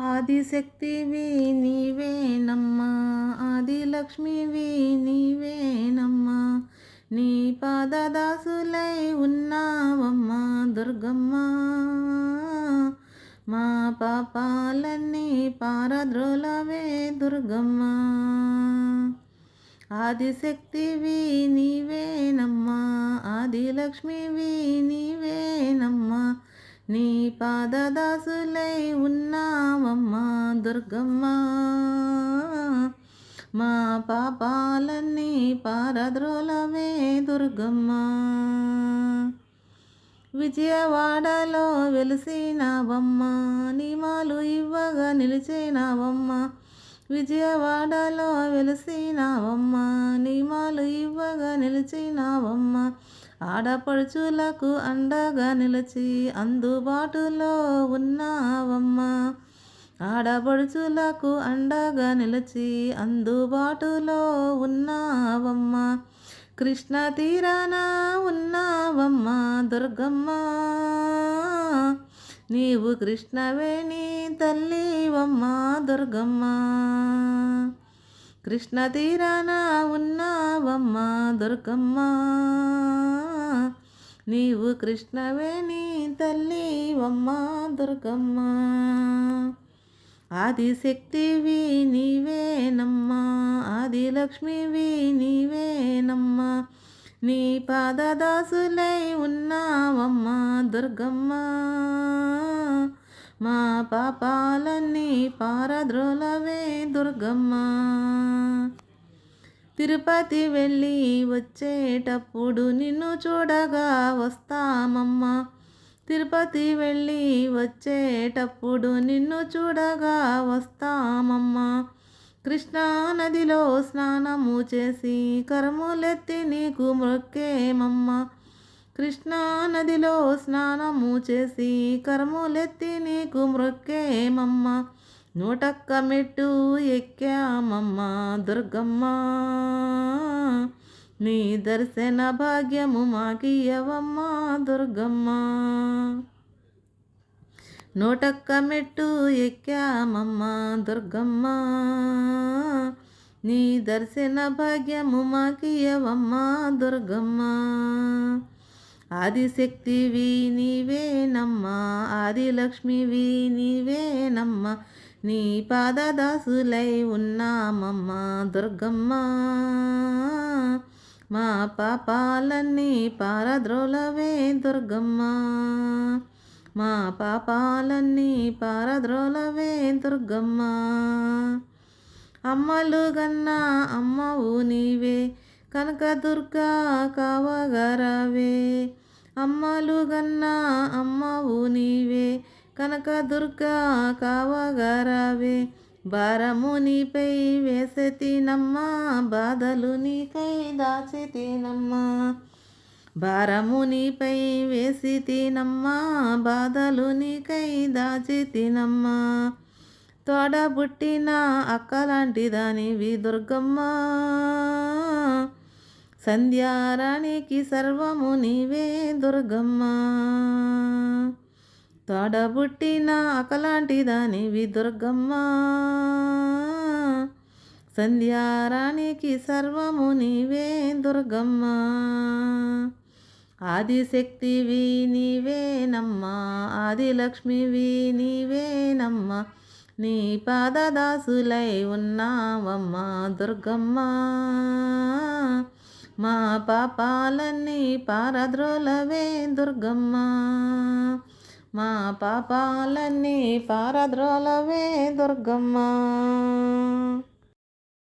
ఆదిశక్తివి నీవేనమ్మా ఆదిలక్ష్మివి నీవేనమ్మా నీ పాదదాసులై ఉన్నావమ్మా దుర్గమ్మ. మా పాపాలన్నీ పారద్రోలవే దుర్గమ్మ. ఆదిశక్తివి నీవేనమ్మా ఆదిలక్ష్మివి నీవేనమ్మా నీ పాదదాసులై ఉన్నావమ్మా దుర్గమ్మ. మా పాపాలన్నీ పారద్రోలవే దుర్గమ్మ. విజయవాడలో వెలిసినావమ్మ నిమాలు ఇవ్వగా నిలిచినావమ్మ. విజయవాడలో వెలిసినావమ్మ నిమాలు ఇవ్వగా నిలిచినావమ్మ. ఆడపడుచులకు అండగా నిలిచి అందుబాటులో ఉన్నావమ్మా. ఆడపడుచులకు అండగా నిలిచి అందుబాటులో ఉన్నావమ్మా. కృష్ణ తీరాన ఉన్నావమ్మా దుర్గమ్మ. నీవు కృష్ణవేణి తల్లివమ్మా దుర్గమ్మ. కృష్ణ తీరాన ఉన్నావమ్మా దుర్గమ్మ. నీవు కృష్ణవేణి అమ్మ దుర్గమ్మ. ఆదిశక్తివి నీవేనమ్మా ఆదిలక్ష్మివి నీవేనమ్మా నీ పాదదాసులై ఉన్నావమ్మా దుర్గమ్మ. మా పాపాలన్నీ పారద్రోలవే దుర్గమ్మ. తిరుపతి వెళ్ళి వచ్చేటప్పుడు నిన్ను చూడగా వస్తామమ్మా. తిరుపతి వెళ్ళి వచ్చేటప్పుడు నిన్ను చూడగా వస్తామమ్మా. కృష్ణా నదిలో స్నానము చేసి కరములెత్తి నీకు మొక్కేమమ్మా. కృష్ణా నదిలో స్నానము చేసి కరములెత్తి నీకు మొక్కేమమ్మా. నూటక్క మెట్టు ఎక్కామమ్మా దుర్గమ్మ. నీ దర్శన భాగ్యము మాకియవమ్మా దుర్గమ్మ. నూటక్క మెట్టు ఎక్కామమ్మా దుర్గమ్మ. నీ దర్శన భాగ్యము మాకియవమ్మా దుర్గమ్మ. ఆదిశక్తివి నీవేనమ్మా ఆదిలక్ష్మివి నీవేనమ్మా నీ పాదదాసులై ఉన్నామమ్మా దుర్గమ్మ. మా పాపాలన్నీ పారద్రోలవే దుర్గమ్మ. మా పాపాలన్నీ పారద్రోలవే దుర్గమ్మ. అమ్మలు గన్నా అమ్మవు నీవే కనకదుర్గా కావగరవే. అమ్మలు గన్నా అమ్మవు నీవే కనక దుర్గా కావగరవే భారము నీపై వేసెతినమ్మా బాధలు నీకై దాచితినమ్మా. భారము నీపై వేసి తినమ్మా బాధలు నీకై దాచి తినమ్మా తోడబుట్టిన అక్కలాంటి దానివి దుర్గమ్మ. సంధ్యారానికి సర్వము నీవే దుర్గమ్మ. తోడబుట్టిన అకలాంటి దానివి దుర్గమ్మ. సంధ్యారానికి సర్వము నీవే దుర్గమ్మ ఆదిశక్తివి నీవేనమ్మా ఆదిలక్ష్మివి నీవేనమ్మా నీ పాదదాసులై ఉన్నావమ్మా దుర్గమ్మ. మా పాపాలన్నీ పారద్రోలవే దుర్గమ్మ. మా పాపాలన్నీ పారద్రోలవే దుర్గమ్మ.